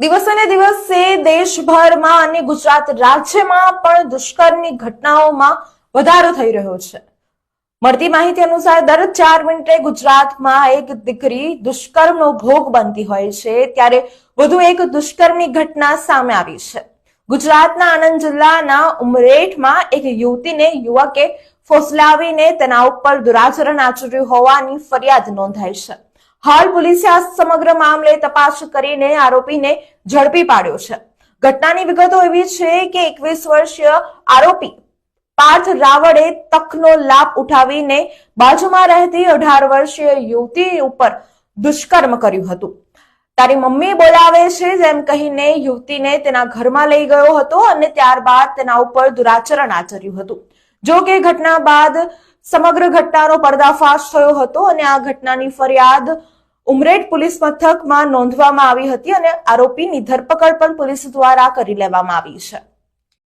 દિવસે દિવસે દેશભરમાં અને ગુજરાત રાજ્યમાં પણ દુષ્કર્મની ઘટનાઓમાં વધારો થઈ રહ્યો છે. મળતી માહિતી અનુસાર દર ચાર મિનિટે ગુજરાતમાં એક દીકરી દુષ્કર્મનો ભોગ બનતી હોય છે, ત્યારે વધુ એક દુષ્કર્મની ઘટના સામે આવી છે. ગુજરાતના આણંદ જિલ્લાના ઉમરેઠમાં એક યુવતીને યુવકે ફોસલાવીને તેના ઉપર દુરાચરણ આચર્યું હોવાની ફરિયાદ નોંધાઈ છે. હાલ પોલીસે આ સમગ્ર મામલે તપાસ કરીને આરોપીને ઝડપી પાડ્યો છે. ઘટનાની વિગતો એવી છે કે એકવીસ વર્ષીય આરોપી પાર્થ રાવળે તકનો લાભ ઉઠાવીને બાજુમાં રહેતી અઢાર વર્ષીય યુવતી ઉપર દુષ્કર્મ કર્યું હતું. તારી મમ્મી બોલાવે છે જેમ કહીને યુવતીને તેના ઘરમાં લઈ ગયો હતો અને ત્યારબાદ તેના ઉપર દુરાચરણ આચર્યું હતું. જો કે ઘટના બાદ સમગ્ર ઘટનાનો પર્દાફાશ થયો હતો અને આ ઘટનાની ફરિયાદ ઉમરેઠ પોલીસ મથકમાં નોંધવામાં આવી હતી અને આરોપીની ધરપકડ પણ પોલીસ દ્વારા કરી લેવામાં આવી છે.